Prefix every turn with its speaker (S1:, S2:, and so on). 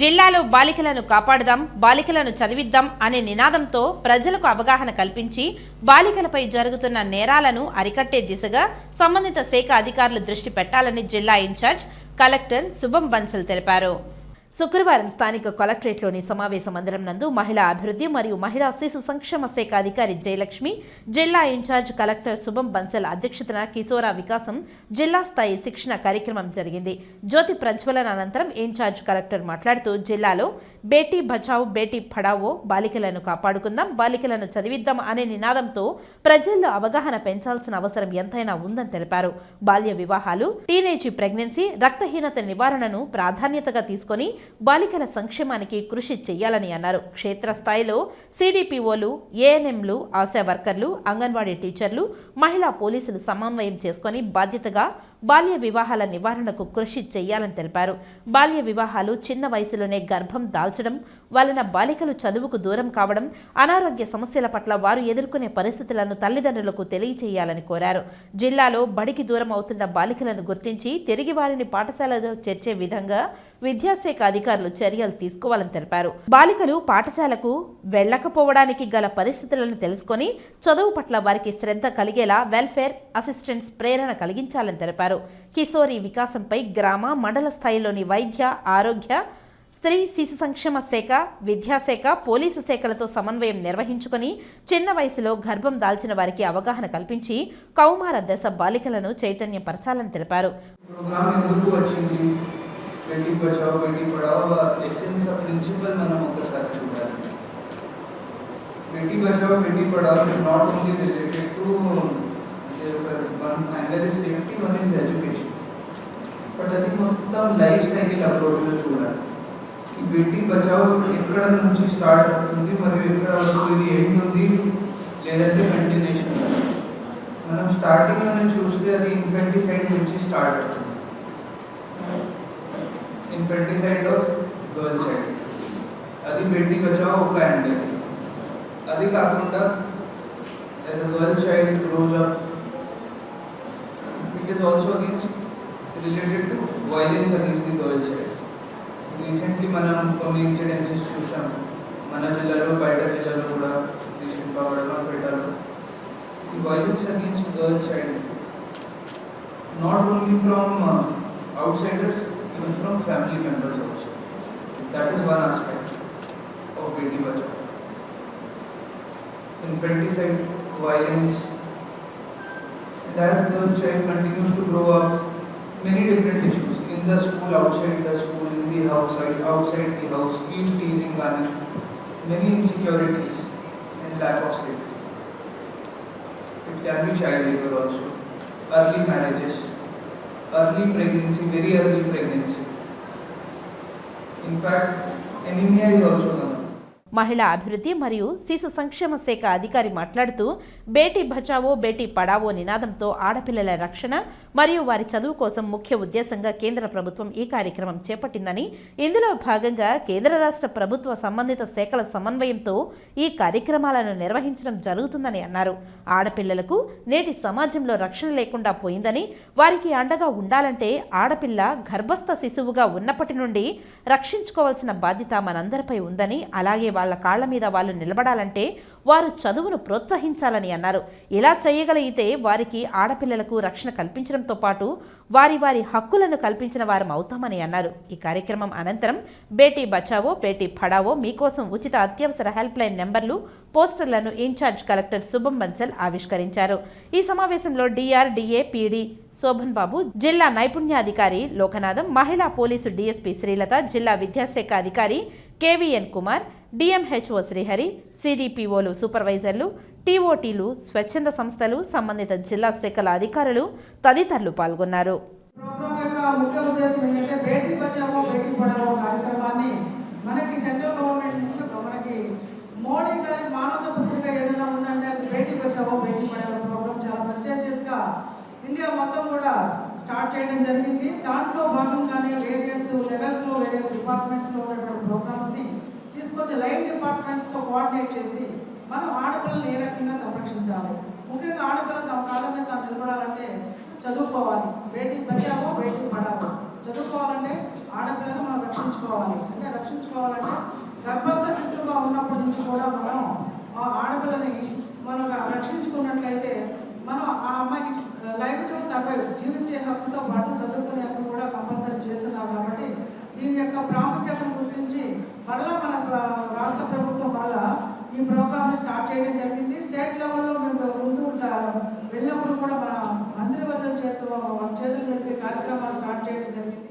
S1: జిల్లాలో బాలికలను కాపాడదాం బాలికలను చదివిద్దాం అనే నినాదంతో ప్రజలకు అవగాహన కల్పించి బాలికలపై జరుగుతున్న నేరాలను అరికట్టే దిశగా సంబంధిత శాఖ అధికారులు దృష్టి పెట్టాలని జిల్లా ఇన్ఛార్జ్ కలెక్టర్ శుభం బన్సల్ తెలిపారు. శుక్రవారం స్థానిక కలెక్టరేట్లోని సమావేశ మందిరం నందు మహిళా అభివృద్ధి మరియు మహిళా శిశు సంక్షేమ శాఖ అధికారి జయలక్ష్మి జిల్లా ఇన్ఛార్జ్ కలెక్టర్ శుభం బన్సల్ అధ్యక్షతన కిశోర వికాసం జిల్లా స్థాయి శిక్షణ కార్యక్రమం జరిగింది. జ్యోతి ప్రజ్వలన అనంతరం ఇన్ఛార్జ్ కలెక్టర్ మాట్లాడుతూ జిల్లాలో బేటీ బచావ్ బేటీ పడావో బాలికలను కాపాడుకుందాం బాలికలను చదివిద్దాం అనే నినాదంతో ప్రజల్లో అవగాహన పెంచాల్సిన అవసరం ఎంతైనా ఉందని తెలిపారు. బాల్య వివాహాలు టీనేజీ ప్రెగ్నెన్సీ రక్తహీనత నివారణను ప్రాధాన్యతగా తీసుకొని బాలికల సంక్షేమానికి కృషి చేయాలని అన్నారు. క్షేత్రస్థాయిలో సిడిపిఓలు ఏఎన్ఎంలు ఆశా వర్కర్లు అంగన్వాడీ టీచర్లు మహిళా పోలీసులు సమన్వయం చేసుకొని బాధ్యతగా బాల్య వివాహాల నివారణకు కృషి చేయాలని తెలిపారు. బాల్య వివాహాలు చిన్న వయసులోనే గర్భం దాల్చడం వలన బాలికలు చదువుకు దూరం కావడం అనారోగ్య సమస్యల పట్ల వారు ఎదుర్కొనే పరిస్థితులను తల్లిదండ్రులకు తెలియచేయాలని కోరారు. జిల్లాలో బడికి దూరం అవుతున్న బాలికలను గుర్తించి తిరిగి వారిని పాఠశాలలో చేర్చే విధంగా విద్యాశాఖ అధికారులు చర్యలు తీసుకోవాలని తెలిపారు. బాలికలు పాఠశాలకు వెళ్ళకపోవడానికి గల పరిస్థితులను తెలుసుకొని చదువు పట్ల వారికి శ్రద్ధ కలిగేలా వెల్ఫేర్ అసిస్టెంట్స్ ప్రేరణ కలిగించాలని తెలిపారు. కిశోరి వికాసంపై గ్రామ మండల స్థాయిలోని వైద్య ఆరోగ్య స్త్రీ శిశు సంక్షేమ శాఖ విద్యాశాఖ పోలీసు శాఖలతో సమన్వయం నిర్వహించుకుని చిన్న వయసులో గర్భం దాల్చిన వారికి అవగాహన కల్పించి కౌమార దశ బాలికలను చైతన్యపరచాలని తెలిపారు.
S2: Beti Bachao Beti Padhao not only related to safety but అది మొత్తం లైఫ్ సైకిల్ అప్రోచ్లో చూడాలి ఈ బేటీ బచావో ఎక్కడ నుంచి స్టార్ట్ అవుతుంది మరియు ఎక్కడ వరకు ఇది ఎండ్ ఉంది లేదంటే కంటిన్యూషన్ మనం స్టార్టింగ్ లోనే చూస్తే అది ఇన్ఫెంటిసైడ్ నుంచి స్టార్ట్ అవుతుంది ఇన్ఫెంటిసైడ్ ఆఫ్ గర్ల్ చైల్డ్ అది బేటీ బచావో ఒక యాంగిల్ అది కాకుండా as a girl child grows up it is also against Related to violence against the girl child recently మనం కొన్ని ఇన్సిడెన్సెస్ చూసాం మన జిల్లాలో బయట జిల్లాలో కూడా రీసెంట్గా వడగంపేటలో the violence against girl child, not only from uh, outsiders, even from family members also. That is one aspect of Beti Bachao. Infanticide, violence, and as the child continues to grow up, many different issues in the school, outside the school, in the house, outside the house, even teasing, and many insecurities and lack of safety. It can be child labor also. Early marriages, early pregnancy, very early pregnancy. In fact, anemia is also.
S1: మహిళా అభివృద్ధి మరియు శిశు సంక్షేమ శాఖ అధికారి మాట్లాడుతూ బేటీ బచావో బేటీ పడావో నినాదంతో ఆడపిల్లల రక్షణ మరియు వారి చదువు కోసం ముఖ్య ఉద్దేశంగా కేంద్ర ప్రభుత్వం ఈ కార్యక్రమం చేపట్టిందని ఇందులో భాగంగా కేంద్ర రాష్ట్ర ప్రభుత్వ సంబంధిత శాఖల సమన్వయంతో ఈ కార్యక్రమాలను నిర్వహించడం జరుగుతుందని అన్నారు. ఆడపిల్లలకు నేటి సమాజంలో రక్షణ లేకుండా పోయిందని వారికి అండగా ఉండాలంటే ఆడపిల్ల గర్భస్థ శిశువుగా ఉన్నప్పటి నుండి రక్షించుకోవాల్సిన బాధ్యత మనందరిపై ఉందని అలాగే వాళ్ళ కాళ్ళ మీద వాళ్ళు నిలబడాలంటే వారు చదువును ప్రోత్సహించాలని అన్నారు. ఇలా చేయగలిగితే వారికి ఆడపిల్లలకు రక్షణ కల్పించడంతో పాటు వారి వారి హక్కులను కల్పించిన వారం అవుతామని అన్నారు. ఈ కార్యక్రమం అనంతరం బేటీ బచావో బేటీ పడావో మీకోసం ఉచిత అత్యవసర హెల్ప్ లైన్ నెంబర్లు పోస్టర్లను ఇన్ఛార్జ్ కలెక్టర్ శుభం బన్సల్ ఆవిష్కరించారు. ఈ సమావేశంలో డిఆర్డిఏ పీడీ శోభన్ బాబు జిల్లా నైపుణ్యాధికారి లోకనాథం మహిళా పోలీసు డీఎస్పీ శ్రీలత జిల్లా విద్యాశాఖ అధికారి కేవీఎన్ కుమార్ డిఎంహెచ్ఓ శ్రీహరి సిడిపిఓలు సూపర్వైజర్లు టీఓటీలు స్వచ్ఛంద సంస్థలు సంబంధిత జిల్లా శాఖల అధికారులు తదితరులు పాల్గొన్నారు.
S3: మనకి సెంట్రల్ గవర్నమెంట్ మనకి మోడీ గారి మానస పుత్రిక ఏదైనా ఉందంటే బేటీ బచావో బేటీ పడావో ప్రోగ్రామ్ చాలా ఇండియా మొత్తం కూడా స్టార్ట్ చేయడం జరిగింది. దాంట్లో భాగంగానే వేరియస్ లెవెల్స్లో వేరియస్ డిపార్ట్మెంట్స్లో ఉన్నటువంటి ప్రోగ్రామ్స్ని తీసుకొచ్చి లైవ్ డిపార్ట్మెంట్స్తో కోఆర్డినేట్ చేసి మనం ఆడపిల్లల్ని ఏ రకంగా సంరక్షించాలి? ముఖ్యంగా ఆడపిల్ల తమ కాళ్ళ మీద తాను నిలబడాలంటే చదువుకోవాలి. బేటీ బచావో బేటీ పడావో చదువుకోవాలంటే ఆడపిల్లని మనం రక్షించుకోవాలి. అంటే రక్షించుకోవాలంటే గర్భస్థ శిశువుగా ఉన్నప్పటి నుంచి కూడా మనం ఆ ఆడపిల్లని మనం రక్షించుకున్నట్లయితే మనం ఆ అమ్మాయికి లైఫ్ టు సర్వైవ్ జీవించే హక్కుతో పాటు చదువుకునే హక్కు కూడా కంపల్సరీ చేస్తున్నాం కాబట్టి దీని యొక్క ప్రాముఖ్యతను గుర్తించి మరలా మన రాష్ట్ర ప్రభుత్వం మరలా ఈ ప్రోగ్రామ్ని స్టార్ట్ చేయడం జరిగింది. స్టేట్ లెవెల్లో మేము ముందు వెళ్ళినప్పుడు కూడా మన మంత్రివర్గం చేతిలో చేతుల మీద కార్యక్రమాలు స్టార్ట్ చేయడం జరిగింది.